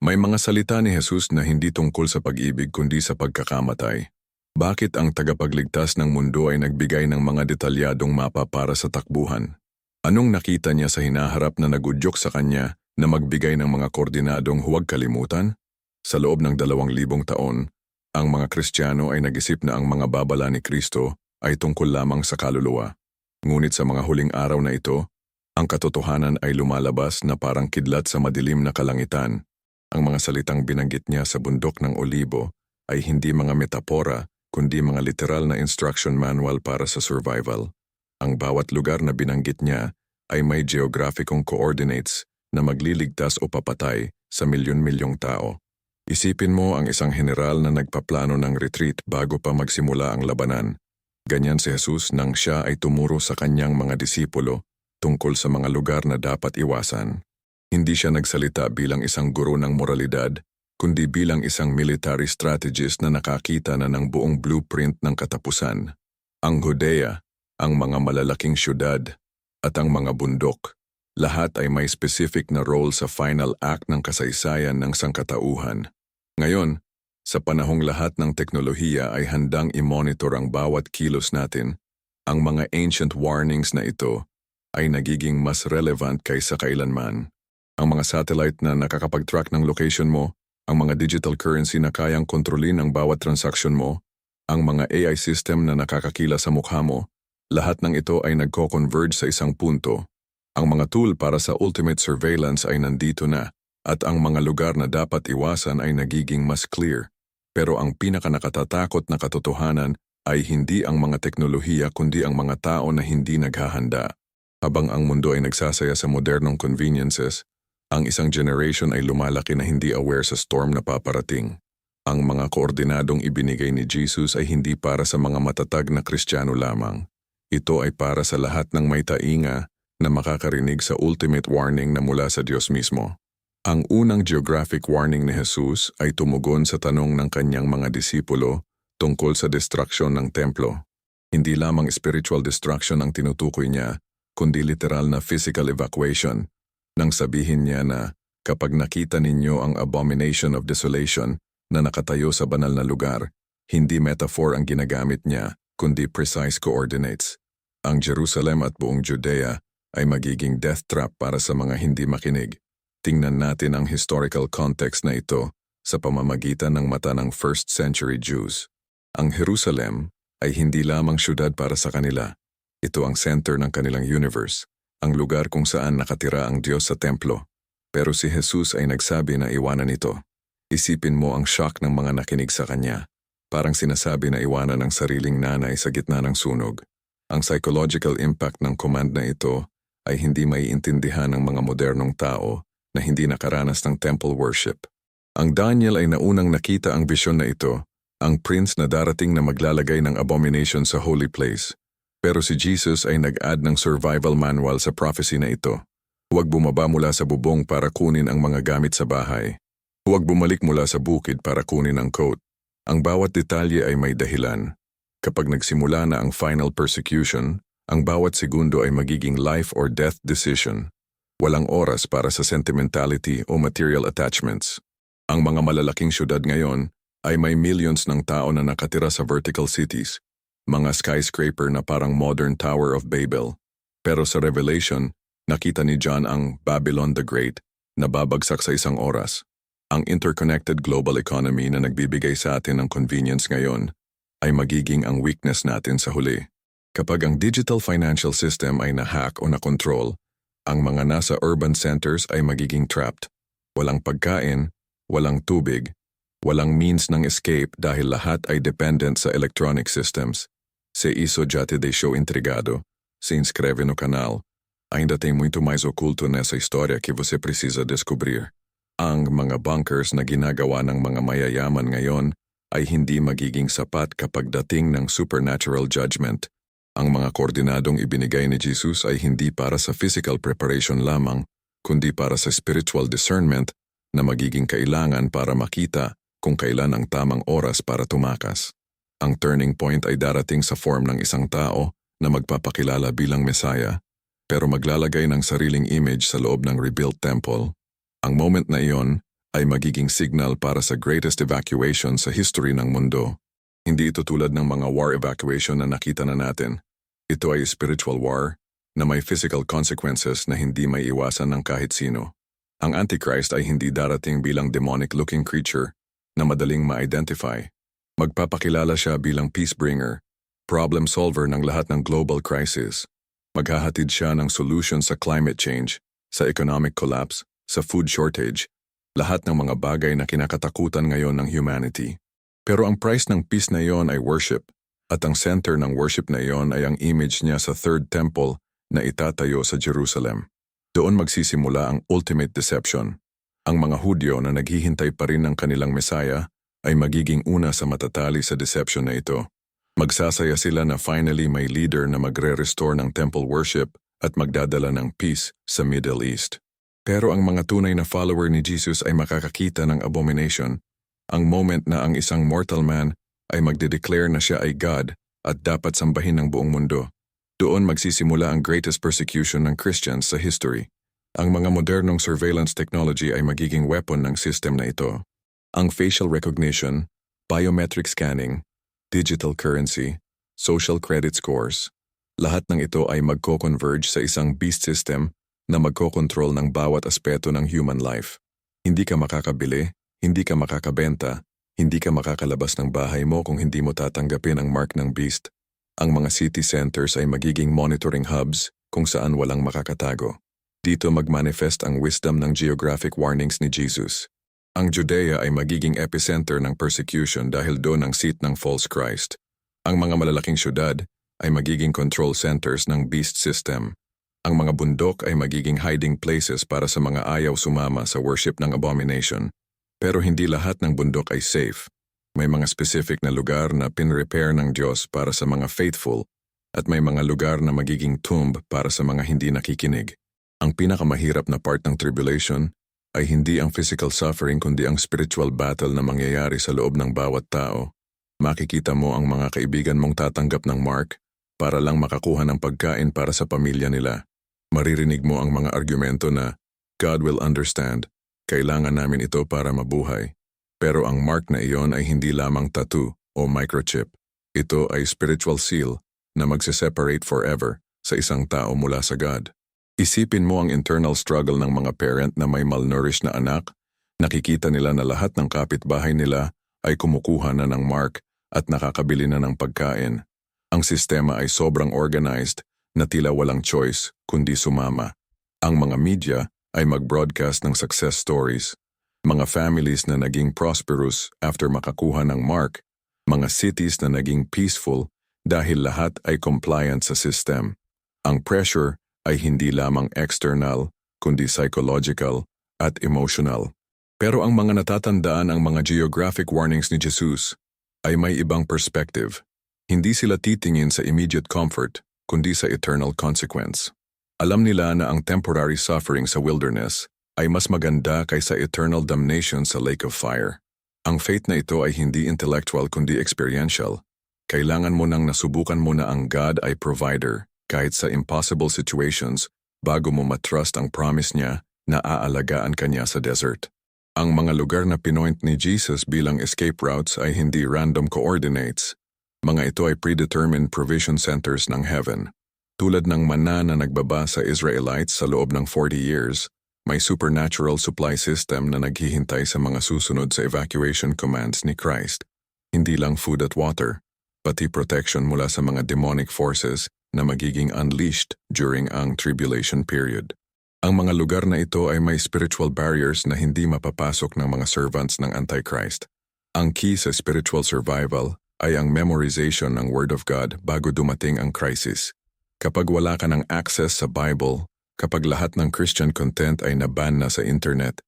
May mga salita ni Jesus na hindi tungkol sa pag-ibig kundi sa pagkakamatay. Bakit ang tagapagligtas ng mundo ay nagbigay ng mga detalyadong mapa para sa takbuhan? Anong nakita niya sa hinaharap na nagudyok sa kanya na magbigay ng mga koordinadong huwag kalimutan? Sa loob ng dalawang libong taon, ang mga Kristiyano ay nag-isip na ang mga babala ni Kristo ay tungkol lamang sa kaluluwa. Ngunit sa mga huling araw na ito, ang katotohanan ay lumalabas na parang kidlat sa madilim na kalangitan. Ang mga salitang binanggit niya sa bundok ng Olibo ay hindi mga metapora kundi mga literal na instruction manual para sa survival. Ang bawat lugar na binanggit niya ay may geographicong coordinates na magliligtas o papatay sa milyon-milyong tao. Isipin mo ang isang general na nagpaplano ng retreat bago pa magsimula ang labanan. Ganyan si Jesus nang siya ay tumuro sa kanyang mga disipulo tungkol sa mga lugar na dapat iwasan. Hindi siya nagsalita bilang isang guro ng moralidad, kundi bilang isang military strategist na nakakita na ng buong blueprint ng katapusan. Ang Judea, ang mga malalaking syudad, at ang mga bundok, lahat ay may specific na role sa final act ng kasaysayan ng sangkatauhan. Ngayon, sa panahong lahat ng teknolohiya ay handang i-monitor ang bawat kilos natin, ang mga ancient warnings na ito ay nagiging mas relevant kaysa kailanman. Ang mga satellite na nakakapag-track ng location mo, ang mga digital currency na kayang kontrolin ang bawat transaction mo, ang mga AI system na nakakakila sa mukha mo, lahat ng ito ay nagko-converge sa isang punto. Ang mga tool para sa ultimate surveillance ay nandito na, at ang mga lugar na dapat iwasan ay nagiging mas clear. Pero ang pinakanakatatakot na katotohanan ay hindi ang mga teknolohiya kundi ang mga tao na hindi naghahanda. Habang ang mundo ay nagsasaya sa modernong conveniences, ang isang generation ay lumalaki na hindi aware sa storm na paparating. Ang mga koordinadong ibinigay ni Jesus ay hindi para sa mga matatag na kristyano lamang. Ito ay para sa lahat ng may tainga na makakarinig sa ultimate warning na mula sa Diyos mismo. Ang unang geographic warning ni Jesus ay tumugon sa tanong ng kanyang mga disipulo tungkol sa destruction ng templo. Hindi lamang spiritual destruction ang tinutukoy niya, kundi literal na physical evacuation, nang sabihin niya na kapag nakita ninyo ang abomination of desolation na nakatayo sa banal na lugar, hindi metaphor ang ginagamit niya, kundi precise coordinates. Ang Jerusalem at buong Judea ay magiging death trap para sa mga hindi makinig. Tingnan natin ang historical context na ito sa pamamagitan ng mata ng first century Jews. Ang Jerusalem ay hindi lamang syudad para sa kanila. Ito ang center ng kanilang universe, ang lugar kung saan nakatira ang Diyos sa templo. Pero si Jesus ay nagsabi na iwanan ito. Isipin mo ang shock ng mga nakinig sa kanya. Parang sinasabi na iwanan ang sariling nanay sa gitna ng sunog. Ang psychological impact ng command na ito ay hindi maiintindihan ng mga modernong tao na hindi nakaranas ng temple worship. Ang Daniel ay naunang nakita ang visyon na ito, ang prince na darating na maglalagay ng abomination sa holy place. Pero si Jesus ay nag-add ng survival manual sa prophecy na ito. Huwag bumaba mula sa bubong para kunin ang mga gamit sa bahay. Huwag bumalik mula sa bukid para kunin ang coat. Ang bawat detalye ay may dahilan. Kapag nagsimula na ang final persecution, ang bawat segundo ay magiging life or death decision. Walang oras para sa sentimentality o material attachments. Ang mga malalaking syudad ngayon ay may millions ng tao na nakatira sa vertical cities, mga skyscraper na parang modern Tower of Babel. Pero sa Revelation, nakita ni John ang Babylon the Great na babagsak sa isang oras. Ang interconnected global economy na nagbibigay sa atin ng convenience ngayon ay magiging ang weakness natin sa huli. Kapag ang digital financial system ay na-hack o na-control, ang mga nasa urban centers ay magiging trapped. Walang pagkain, walang tubig, walang means ng escape dahil lahat ay dependent sa electronic systems. Se isso já te deixou intrigado, se inscreve no canal. Ainda tem muito mais oculto nessa história que você precisa descobrir. Ang mga bunkers na ginagawa ng mga mayayaman ngayon ay hindi magiging sapat kapag dating ng supernatural judgment. Ang mga koordinadong ibinigay ni Jesus ay hindi para sa physical preparation lamang, kundi para sa spiritual discernment na magiging kailangan para makita kung kailan ang tamang oras para tumakas. Ang turning point ay darating sa form ng isang tao na magpapakilala bilang Messiah, pero maglalagay ng sariling image sa loob ng rebuilt temple. Ang moment na iyon ay magiging signal para sa greatest evacuation sa history ng mundo. Hindi ito tulad ng mga war evacuation na nakita na natin. Ito ay spiritual war na may physical consequences na hindi may iwasan ng kahit sino. Ang Antichrist ay hindi darating bilang demonic-looking creature na madaling ma-identify. Magpapakilala siya bilang peace bringer, problem solver ng lahat ng global crisis. Maghahatid siya ng solution sa climate change, sa economic collapse, sa food shortage, lahat ng mga bagay na kinakatakutan ngayon ng humanity. Pero ang price ng peace na iyon ay worship, at ang center ng worship na iyon ay ang image niya sa third temple na itatayo sa Jerusalem. Doon magsisimula ang ultimate deception. Ang mga Hudyo na naghihintay pa rin ng kanilang Mesaya ay magiging una sa matatali sa deception na ito. Magsasaya sila na finally may leader na magre-restore ng temple worship at magdadala ng peace sa Middle East. Pero ang mga tunay na follower ni Jesus ay makakakita ng abomination, ang moment na ang isang mortal man ay magde-declare na siya ay God at dapat sambahin ng buong mundo. Doon magsisimula ang greatest persecution ng Christians sa history. Ang mga modernong surveillance technology ay magiging weapon ng system na ito. Ang facial recognition, biometric scanning, digital currency, social credit scores, lahat ng ito ay magko-converge sa isang beast system na magkokontrol ng bawat aspeto ng human life. Hindi ka makakabili, hindi ka makakabenta, hindi ka makakalabas ng bahay mo kung hindi mo tatanggapin ang mark ng beast. Ang mga city centers ay magiging monitoring hubs kung saan walang makakatago. Dito magmanifest ang wisdom ng geographic warnings ni Jesus. Ang Judea ay magiging epicenter ng persecution dahil doon ang seat ng false Christ. Ang mga malalaking syudad ay magiging control centers ng beast system. Ang mga bundok ay magiging hiding places para sa mga ayaw sumama sa worship ng abomination. Pero hindi lahat ng bundok ay safe. May mga specific na lugar na pinrepair ng Diyos para sa mga faithful at may mga lugar na magiging tomb para sa mga hindi nakikinig. Ang pinakamahirap na part ng tribulation ay hindi ang physical suffering kundi ang spiritual battle na mangyayari sa loob ng bawat tao. Makikita mo ang mga kaibigan mong tatanggap ng mark para lang makakuha ng pagkain para sa pamilya nila. Maririnig mo ang mga argumento na, God will understand, kailangan namin ito para mabuhay. Pero ang mark na iyon ay hindi lamang tattoo o microchip. Ito ay spiritual seal na magse-separate forever sa isang tao mula sa God. Isipin mo ang internal struggle ng mga parent na may malnourished na anak. Nakikita nila na lahat ng kapitbahay nila ay kumukuha na ng mark at nakakabili na ng pagkain. Ang sistema ay sobrang organized na tila walang choice kundi sumama. Ang mga media ay mag-broadcast ng success stories mga families na naging prosperous after makakuha ng mark, mga cities na naging peaceful dahil lahat ay compliant sa system. Ang pressure ay hindi lamang external, kundi psychological at emotional. Pero ang mga natatandaan ang mga geographic warnings ni Jesus ay may ibang perspective. Hindi sila titingin sa immediate comfort, kundi sa eternal consequence. Alam nila na ang temporary suffering sa wilderness ay mas maganda kaysa eternal damnation sa lake of fire. Ang faith na ito ay hindi intellectual kundi experiential. Kailangan mo nang nasubukan mo na ang God ay provider kahit sa impossible situations bago mo matrust ang promise niya na aalagaan kanya sa desert. Ang mga lugar na pinoint ni Jesus bilang escape routes ay hindi random coordinates. Mga ito ay predetermined provision centers ng heaven. Tulad ng mana na nagbaba sa Israelites sa loob ng 40 years, may supernatural supply system na naghihintay sa mga susunod sa evacuation commands ni Christ. Hindi lang food at water, pati protection mula sa mga demonic forces na magiging unleashed during ang tribulation period. Ang mga lugar na ito ay may spiritual barriers na hindi mapapasok ng mga servants ng Antichrist. Ang key sa spiritual survival ay ang memorization ng Word of God bago dumating ang crisis. Kapag wala ka ng access sa Bible, kapag lahat ng Christian content ay naban na sa internet,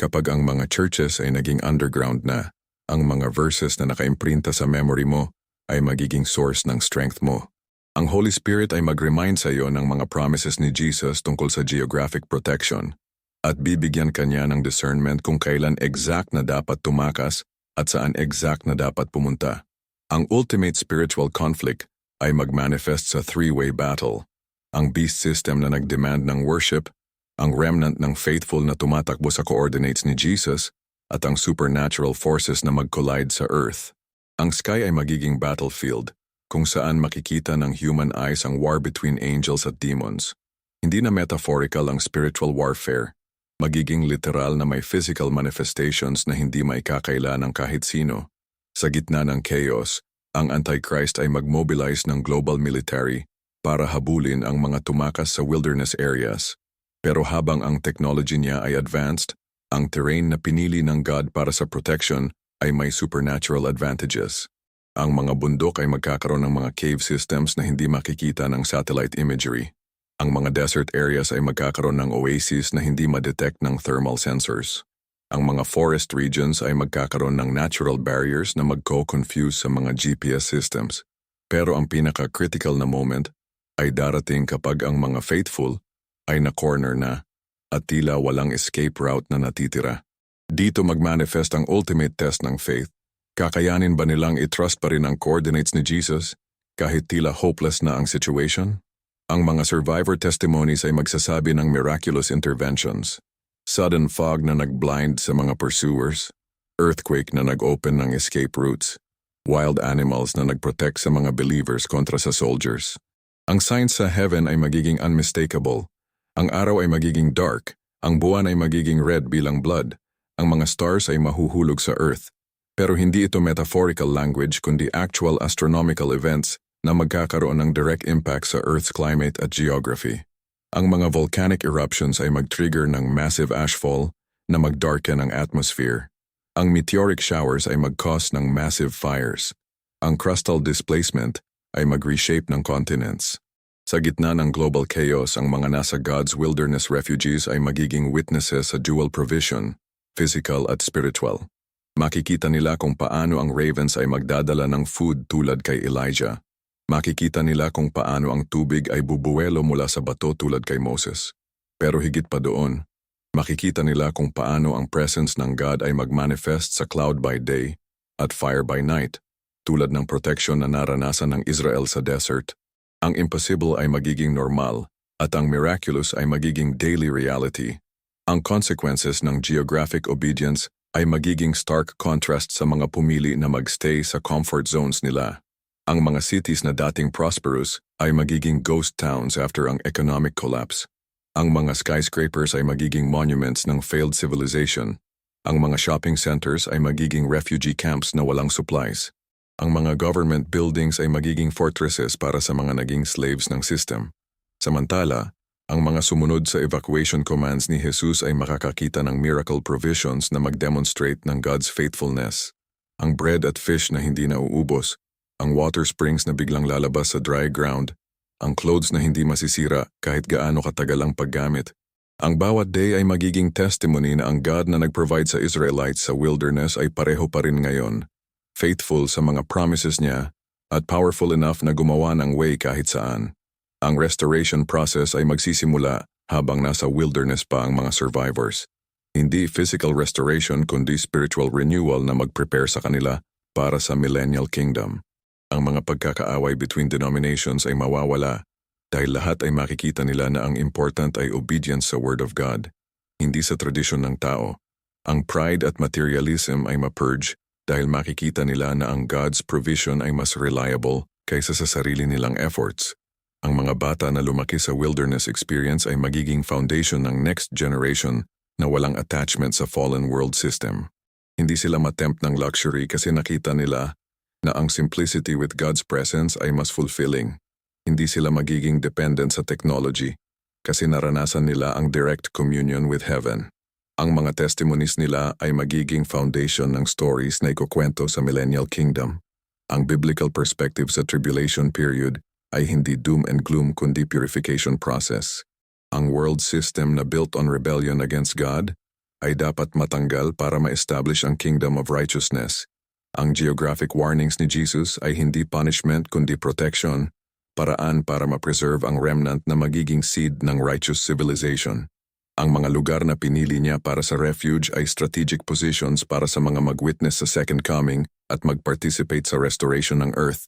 kapag ang mga churches ay naging underground na, ang mga verses na nakaimprinta sa memory mo ay magiging source ng strength mo. Ang Holy Spirit ay mag-remind sa iyo ng mga promises ni Jesus tungkol sa geographic protection at bibigyan kanya ng discernment kung kailan exact na dapat tumakas at saan exact na dapat pumunta. Ang ultimate spiritual conflict ay mag-manifest sa three-way battle ang beast system na nag-demand ng worship, ang remnant ng faithful na tumatakbo sa coordinates ni Jesus, at ang supernatural forces na mag-collide sa Earth. Ang sky ay magiging battlefield kung saan makikita ng human eyes ang war between angels at demons. Hindi na metaphorical ang spiritual warfare, magiging literal na may physical manifestations na hindi maikakaila ng kahit sino. Sa gitna ng chaos, ang Antichrist ay mag-mobilize ng global military para habulin ang mga tumakas sa wilderness areas. Pero habang ang technology niya ay advanced, ang terrain na pinili ng God para sa protection ay may supernatural advantages. Ang mga bundok ay magkakaroon ng mga cave systems na hindi makikita ng satellite imagery. Ang mga desert areas ay magkakaroon ng oases na hindi ma-detect ng thermal sensors. Ang mga forest regions ay magkakaroon ng natural barriers na magko-confuse sa mga GPS systems. Pero ang pinaka-critical na moment ay darating kapag ang mga faithful ay na-corner na at tila walang escape route na natitira. Dito magmanifest ang ultimate test ng faith. Kakayanin ba nilang i-trust pa rin ang coordinates ni Jesus kahit tila hopeless na ang situation? Ang mga survivor testimonies ay magsasabi ng miraculous interventions. Sudden fog na nag-blind sa mga pursuers, earthquake na nag-open ng escape routes, wild animals na nag-protect sa mga believers kontra sa soldiers. Ang signs sa heaven ay magiging unmistakable. Ang araw ay magiging dark, ang buwan ay magiging red bilang blood, ang mga stars ay mahuhulog sa earth. Pero hindi ito metaphorical language kundi actual astronomical events na magkakaroon ng direct impact sa Earth's climate at geography. Ang mga volcanic eruptions ay mag-trigger ng massive ashfall na magdarken ang atmosphere. Ang meteoric showers ay mag-cause ng massive fires. Ang crustal displacement ay mag-reshape ng continents. Sa gitna ng global chaos, ang mga nasa God's wilderness refugees ay magiging witnesses sa dual provision, physical at spiritual. Makikita nila kung paano ang ravens ay magdadala ng food tulad kay Elijah Makikita nila kung paano ang tubig ay bubuelo mula sa bato tulad kay Moses. Pero higit pa doon, makikita nila kung paano ang presence ng God ay magmanifest sa cloud by day at fire by night, tulad ng protection na naranasan ng Israel sa desert. Ang impossible ay magiging normal at ang miraculous ay magiging daily reality. Ang consequences ng geographic obedience ay magiging stark contrast sa mga pumili na magstay sa comfort zones nila. Ang mga cities na dating prosperous ay magiging ghost towns after ang economic collapse. Ang mga skyscrapers ay magiging monuments ng failed civilization. Ang mga shopping centers ay magiging refugee camps na walang supplies. Ang mga government buildings ay magiging fortresses para sa mga naging slaves ng system. Samantala, ang mga sumunod sa evacuation commands ni Jesus ay makakakita ng miracle provisions na mag-demonstrate ng God's faithfulness. Ang bread at fish na hindi nauubos ang water springs na biglang lalabas sa dry ground, ang clothes na hindi masisira kahit gaano katagal ang paggamit. Ang bawat day ay magiging testimony na ang God na nag-provide sa Israelites sa wilderness ay pareho pa rin ngayon, faithful sa mga promises niya at powerful enough na gumawa ng way kahit saan. Ang restoration process ay magsisimula habang nasa wilderness pa ang mga survivors. Hindi physical restoration kundi spiritual renewal na mag-prepare sa kanila para sa millennial kingdom. Ang mga pagkakaaway between denominations ay mawawala dahil lahat ay makikita nila na ang important ay obedience sa Word of God, hindi sa tradisyon ng tao. Ang pride at materialism ay ma-purge dahil makikita nila na ang God's provision ay mas reliable kaysa sa sarili nilang efforts. Ang mga bata na lumaki sa wilderness experience ay magiging foundation ng next generation na walang attachment sa fallen world system. Hindi sila matempt ng luxury kasi nakita nila na ang simplicity with God's presence ay mas fulfilling. Hindi sila magiging dependent sa technology kasi naranasan nila ang direct communion with heaven. Ang mga testimonies nila ay magiging foundation ng stories na ikukwento sa millennial kingdom. Ang biblical perspective sa tribulation period ay hindi doom and gloom kundi purification process. Ang world system na built on rebellion against God ay dapat matanggal para ma-establish ang kingdom of righteousness ang geographic warnings ni Jesus ay hindi punishment kundi protection, paraan para ma-preserve ang remnant na magiging seed ng righteous civilization. Ang mga lugar na pinili niya para sa refuge ay strategic positions para sa mga mag-witness sa second coming at mag-participate sa restoration ng earth.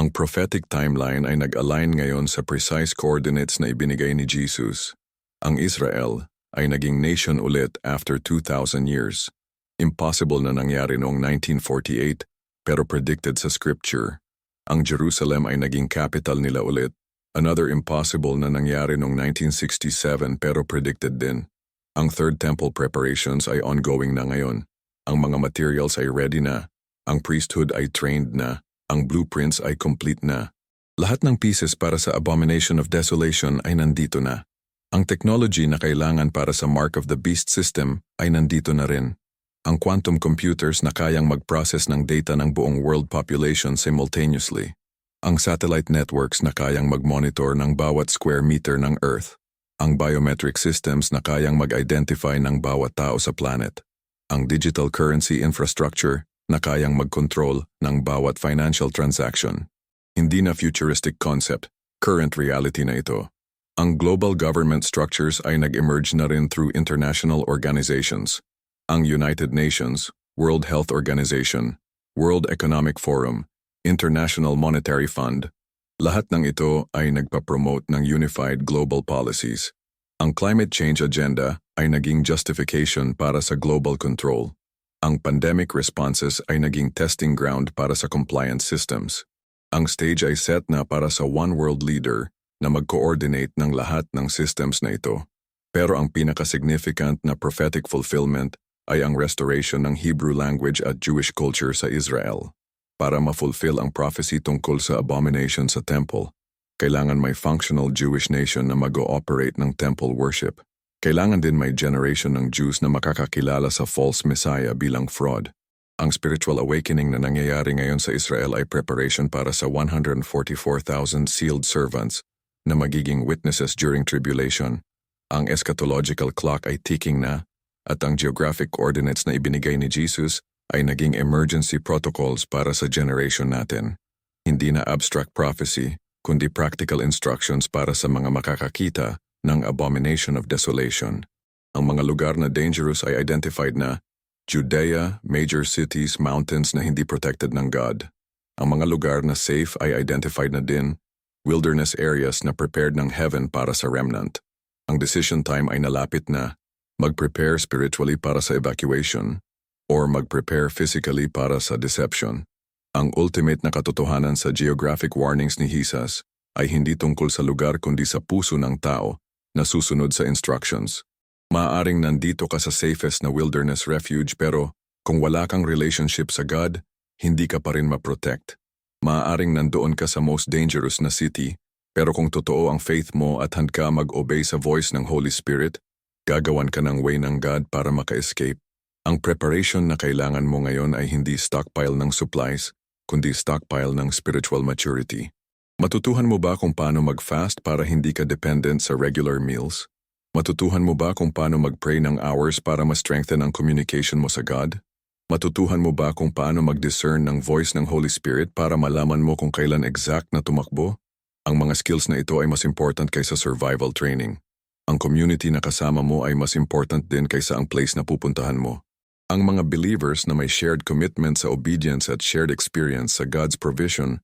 Ang prophetic timeline ay nag-align ngayon sa precise coordinates na ibinigay ni Jesus. Ang Israel ay naging nation ulit after 2,000 years. Impossible na nangyari noong 1948 pero predicted sa scripture. Ang Jerusalem ay naging capital nila ulit. Another impossible na nangyari noong 1967 pero predicted din. Ang Third Temple preparations ay ongoing na ngayon. Ang mga materials ay ready na. Ang priesthood ay trained na. Ang blueprints ay complete na. Lahat ng pieces para sa Abomination of Desolation ay nandito na. Ang technology na kailangan para sa Mark of the Beast system ay nandito na rin. Ang quantum computers na kayang mag-process ng data ng buong world population simultaneously. Ang satellite networks na kayang mag-monitor ng bawat square meter ng Earth. Ang biometric systems na kayang mag-identify ng bawat tao sa planet. Ang digital currency infrastructure na kayang mag-control ng bawat financial transaction. Hindi na futuristic concept, current reality na ito. Ang global government structures ay nag-emerge na rin through international organizations. Ang United Nations, World Health Organization, World Economic Forum, International Monetary Fund, lahat ng ito ay nagpapromote ng unified global policies. Ang climate change agenda ay naging justification para sa global control. Ang pandemic responses ay naging testing ground para sa compliance systems. Ang stage ay set na para sa one world leader na mag-coordinate ng lahat ng systems na ito. Pero ang pinaka-significant na prophetic fulfillment ay ang restoration ng Hebrew language at Jewish culture sa Israel. Para ma-fulfill ang prophecy tungkol sa abomination sa temple, kailangan may functional Jewish nation na mag-ooperate ng temple worship. Kailangan din may generation ng Jews na makakakilala sa false messiah bilang fraud. Ang spiritual awakening na nangyayari ngayon sa Israel ay preparation para sa 144,000 sealed servants na magiging witnesses during tribulation. Ang eschatological clock ay ticking na at ang geographic coordinates na ibinigay ni Jesus ay naging emergency protocols para sa generation natin. Hindi na abstract prophecy, kundi practical instructions para sa mga makakakita ng abomination of desolation. Ang mga lugar na dangerous ay identified na Judea, major cities, mountains na hindi protected ng God. Ang mga lugar na safe ay identified na din, wilderness areas na prepared ng heaven para sa remnant. Ang decision time ay nalapit na, mag-prepare spiritually para sa evacuation, or mag-prepare physically para sa deception. Ang ultimate na katotohanan sa geographic warnings ni Jesus ay hindi tungkol sa lugar kundi sa puso ng tao na susunod sa instructions. Maaring nandito ka sa safest na wilderness refuge pero kung wala kang relationship sa God, hindi ka pa rin ma-protect. Maaring nandoon ka sa most dangerous na city, pero kung totoo ang faith mo at hand mag-obey sa voice ng Holy Spirit, gagawan ka ng way ng God para maka-escape. Ang preparation na kailangan mo ngayon ay hindi stockpile ng supplies, kundi stockpile ng spiritual maturity. Matutuhan mo ba kung paano mag-fast para hindi ka dependent sa regular meals? Matutuhan mo ba kung paano mag-pray ng hours para ma-strengthen ang communication mo sa God? Matutuhan mo ba kung paano mag-discern ng voice ng Holy Spirit para malaman mo kung kailan exact na tumakbo? Ang mga skills na ito ay mas important kaysa survival training. Ang community na kasama mo ay mas important din kaysa ang place na pupuntahan mo. Ang mga believers na may shared commitment sa obedience at shared experience sa God's provision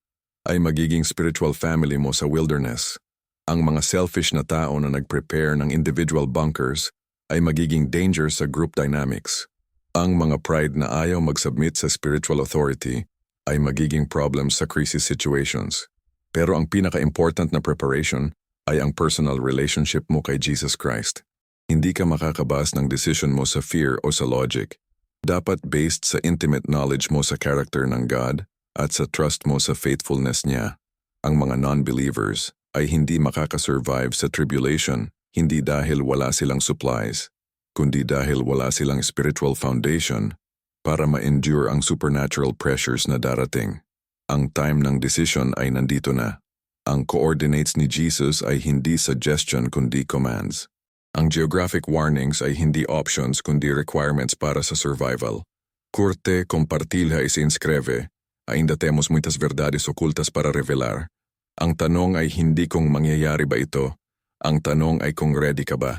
ay magiging spiritual family mo sa wilderness. Ang mga selfish na tao na nag-prepare ng individual bunkers ay magiging danger sa group dynamics. Ang mga pride na ayaw mag-submit sa spiritual authority ay magiging problems sa crisis situations. Pero ang pinaka-important na preparation ay ang personal relationship mo kay Jesus Christ. Hindi ka makakabas ng decision mo sa fear o sa logic. Dapat based sa intimate knowledge mo sa character ng God at sa trust mo sa faithfulness niya. Ang mga non-believers ay hindi makakasurvive sa tribulation hindi dahil wala silang supplies, kundi dahil wala silang spiritual foundation para ma-endure ang supernatural pressures na darating. Ang time ng decision ay nandito na. Ang coordinates ni Jesus ay hindi suggestion kundi commands. Ang geographic warnings ay hindi options kundi requirements para sa survival. Curte compartilha y se inscreve. Ainda temos muitas verdades ocultas para revelar. Ang tanong ay hindi kung mangyayari ba ito. Ang tanong ay kung ready ka ba.